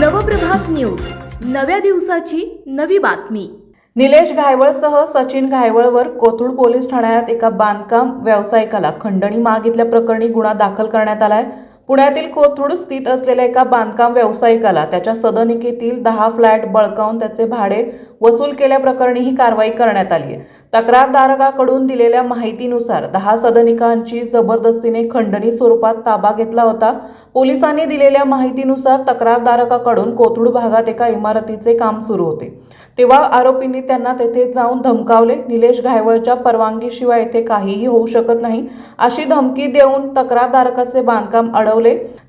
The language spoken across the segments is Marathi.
नवप्रभात न्यूज. नव्या दिवसाची नवी बातमी. निलेश घायवळसह सचिन घायवळवर कोथरूड पोलीस ठाण्यात एका बांधकाम व्यावसायिकाला खंडणी मागितल्या प्रकरणी गुन्हा दाखल करण्यात आलाय. पुण्यातील कोथरूड स्थित असलेल्या एका बांधकाम व्यावसायिकाला त्याच्या सदनिकेतील दहा फ्लॅट बळकावून त्याचे भाडे वसूल केल्याप्रकरणी ही कारवाई करण्यात आली आहे. तक्रारदारकाकडून दिलेल्या माहितीनुसार दहा सदनिकांची जबरदस्तीने खंडणी स्वरूपात ताबा घेतला होता. पोलिसांनी दिलेल्या माहितीनुसार तक्रारदारकाकडून कोथरूड भागात एका इमारतीचे काम सुरू होते. तेव्हा आरोपींनी त्यांना तेथे जाऊन धमकावले निलेश घायवळच्या परवानगीशिवाय येथे काहीही होऊ शकत नाही. अशी धमकी देऊन तक्रारदारकाचे बांधकाम अडवले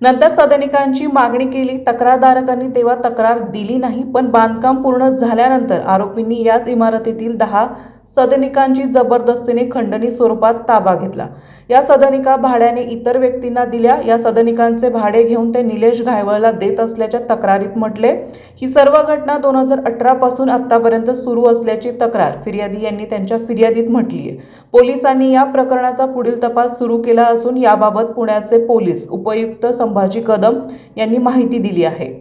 नंतर सदनिकांची मागणी केली. तक्रारदारकांनी तेव्हा तक्रार दिली नाही पण बांधकाम पूर्ण झाल्यानंतर आरोपींनी याच इमारतीतील दहा सदनिकांची जबरदस्तीने खंडणी स्वरूपात ताबा घेतला. या सदनिका भाड्याने इतर व्यक्तींना दिल्या. या सदनिकांचे भाडे घेऊन ते निलेश घायवळला देत असल्याच्या तक्रारीत म्हटले ही सर्व घटना दोन हजार अठरापासून आत्तापर्यंत सुरू असल्याची तक्रार. फिर्यादी यांनी त्यांच्या फिर्यादीत म्हटली आहे पोलिसांनी या प्रकरणाचा पुढील तपास सुरू केला असून याबाबत पुण्याचे पोलीस उपयुक्त संभाजी कदम यांनी माहिती दिली आहे.